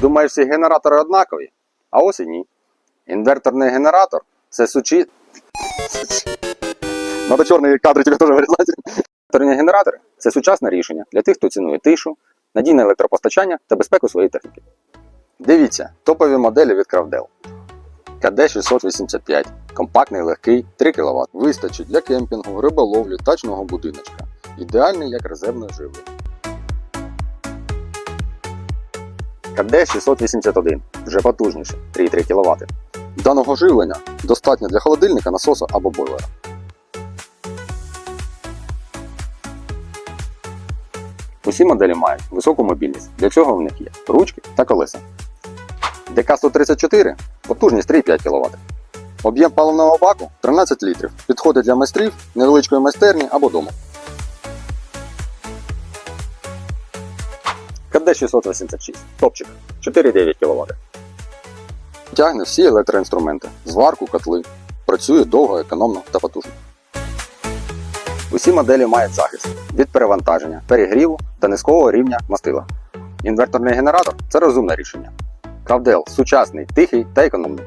Думаєш, всі генератори однакові? А ось і ні. Інверторний генератор це сучі. Надо чорний кадр тебе теж вирізати. Інверторні генератори це сучасне рішення для тих, хто цінує тишу, надійне електропостачання та безпеку своєї техніки. Дивіться, топові моделі від Кравдел. КД-685. Компактний, легкий, 3 кВт. Вистачить для кемпінгу, риболовлі, тачного будиночка. Ідеальний як резервне живлення. КД-681. Вже потужніше 3,3 кВт. Даного живлення достатньо для холодильника, насоса або бойлера. Усі моделі мають високу мобільність. Для цього в них є ручки та колеса. ДК-134 потужність 3,5 кВт. Об'єм паливного баку 13 літрів. Підходить для майстрів, невеличкої майстерні або дому. КД-686. Топчик 4,9 кВт. Тягне всі електроінструменти, зварку, котли. Працює довго, економно та потужно. Усі моделі мають захист від перевантаження, перегріву та низького рівня мастила. Інверторний генератор це розумне рішення. Кавдел сучасний, тихий та економний.